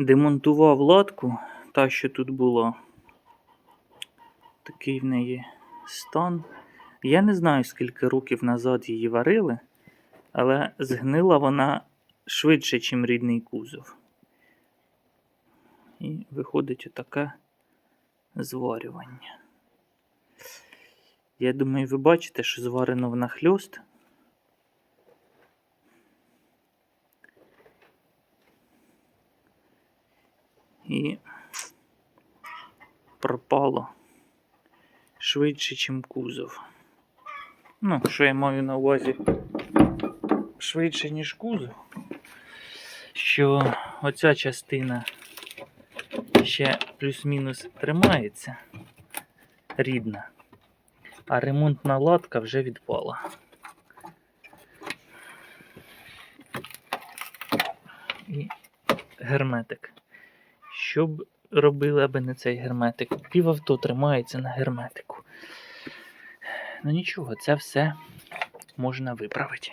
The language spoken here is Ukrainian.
Демонтував латку, та, що тут була. Такий в неї стан. Я не знаю, скільки років назад її варили, але згнила вона швидше, ніж рідний кузов. І виходить отаке зварювання. Я думаю, ви бачите, що зварено внахльост. І пропало швидше, ніж кузов. Ну, що я маю на увазі швидше, ніж кузов. Що оця частина ще плюс-мінус тримається рідна, а ремонтна латка вже відпала. І герметик. Що б робили, аби не цей герметик? Півавто тримається на герметику. Ну нічого, це все можна виправити.